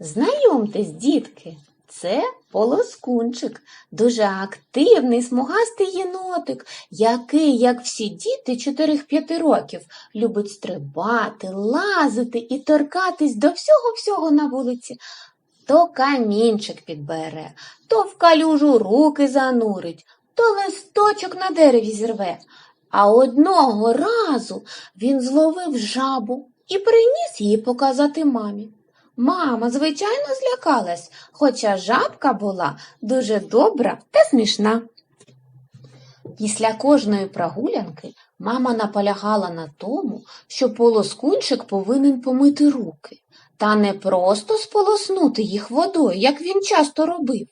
Знайомтесь, дітки, це полоскунчик, дуже активний смугастий єнотик, який, як всі діти 4-5 років, любить стрибати, лазити і торкатись до всього-всього на вулиці. То камінчик підбере, то в калюжу руки занурить, то листочок на дереві зірве. А одного разу він зловив жабу і приніс її показати мамі. Мама, звичайно, злякалась, хоча жабка була дуже добра та смішна. Після кожної прогулянки мама наполягала на тому, що полоскунчик повинен помити руки, та не просто сполоснути їх водою, як він часто робив,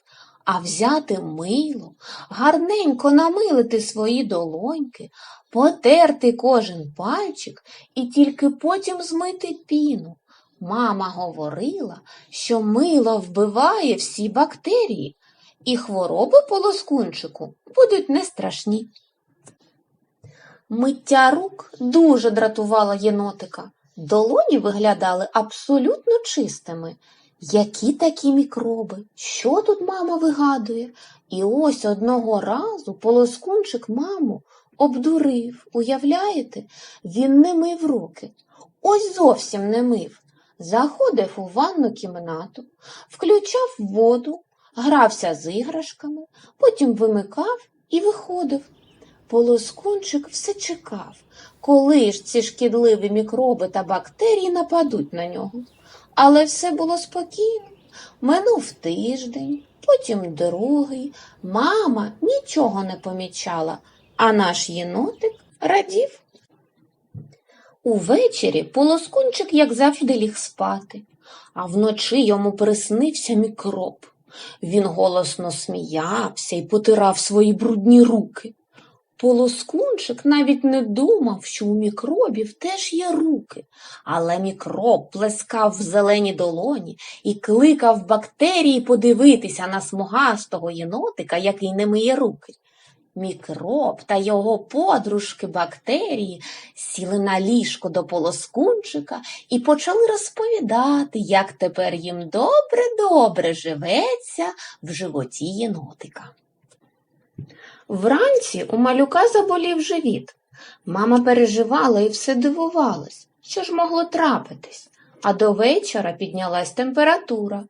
а взяти мило, гарненько намилити свої долоньки, потерти кожен пальчик і тільки потім змити піну. Мама говорила, що мило вбиває всі бактерії, і хвороби полоскунчику будуть не страшні. Миття рук дуже дратувало єнотика. Долоні виглядали абсолютно чистими. Які такі мікроби? Що тут мама вигадує? І ось одного разу полоскунчик маму обдурив. Уявляєте? Він не мив руки. Ось зовсім не мив. Заходив у ванну кімнату, включав воду, грався з іграшками, потім вимикав і виходив. Полоскунчик все чекав, коли ж ці шкідливі мікроби та бактерії нападуть на нього. Але все було спокійно. Минув тиждень, потім другий. Мама нічого не помічала, а наш єнотик радів. Увечері полоскунчик, як завжди, ліг спати, а вночі йому приснився мікроб. Він голосно сміявся і потирав свої брудні руки. Полоскунчик навіть не думав, що у мікробів теж є руки, але мікроб плескав в зелені долоні і кликав бактерії подивитися на смугастого єнотика, який не миє руки. Мікроб та його подружки бактерії сіли на ліжко до полоскунчика і почали розповідати, як тепер їм добре-добре живеться в животі єнотика. Вранці у малюка заболів живіт. Мама переживала і все дивувалась, що ж могло трапитись, а до вечора піднялась температура.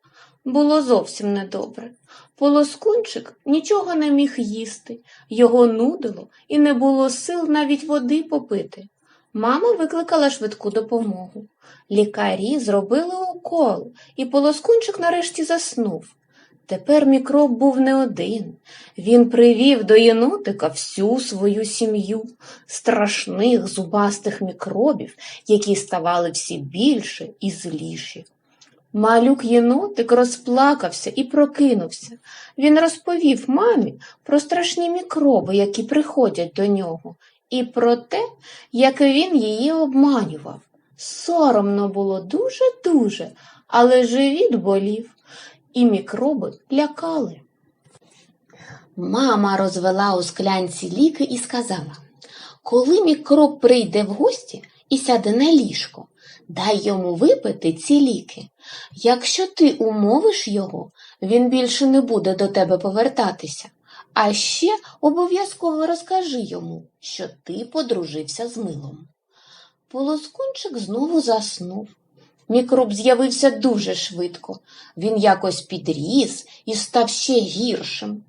Було зовсім недобре. Полоскунчик нічого не міг їсти, його нудило і не було сил навіть води попити. Мама викликала швидку допомогу. Лікарі зробили укол, і полоскунчик нарешті заснув. Тепер мікроб був не один. Він привів до єнотика всю свою сім'ю, страшних зубастих мікробів, які ставали всі більше і зліші. Малюк єнотик розплакався і прокинувся. Він розповів мамі про страшні мікроби, які приходять до нього, і про те, як він її обманював. Соромно було дуже-дуже, але живіт болів, і мікроби лякали. Мама розвела у склянці ліки і сказала коли мікроб прийде в гості і сяде на ліжко, дай йому випити ці ліки. Якщо ти умовиш його, він більше не буде до тебе повертатися. А ще обов'язково розкажи йому, що ти подружився з милом. Полоскунчик знову заснув. Мікроб з'явився дуже швидко. Він якось підріс і став ще гіршим.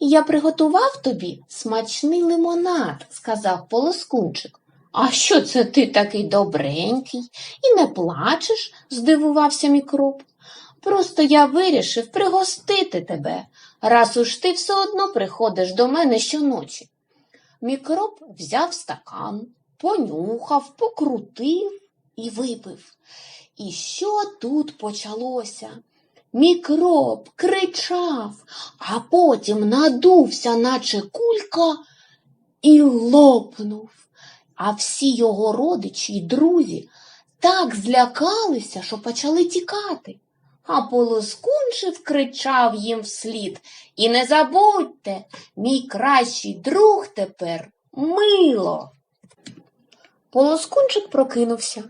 Я приготував тобі смачний лимонад, сказав полоскунчик. А що це ти такий добренький і не плачеш? здивувався мікроб. Просто я вирішив пригостити тебе, раз уж ти все одно приходиш до мене щоночі. Мікроб взяв стакан, понюхав, покрутив і випив. І що тут почалося? Мікроб кричав, а потім надувся, наче кулька, і лопнув. А всі його родичі й друзі так злякалися, що почали тікати. А полоскунчик кричав їм вслід І не забудьте, мій кращий друг тепер мило. Полоскунчик прокинувся.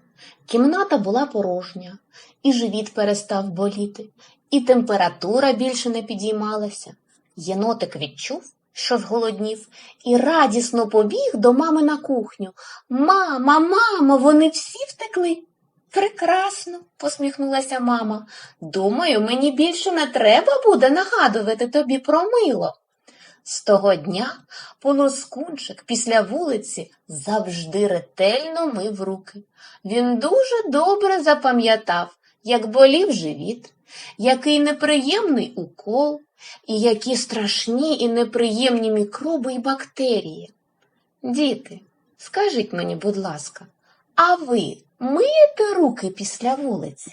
Кімната була порожня, і живіт перестав боліти, і температура більше не підіймалася. Єнотик відчув, що зголоднів, і радісно побіг до мами на кухню. Мама, мамо, вони всі втекли. Прекрасно, посміхнулася мама. Думаю, мені більше не треба буде нагадувати тобі про мило. З того дня полоскунчик після вулиці завжди ретельно мив руки. Він дуже добре запам'ятав, як болів живіт, який неприємний укол, і які страшні і неприємні мікроби і бактерії. Діти, скажіть мені, будь ласка, а ви миєте руки після вулиці?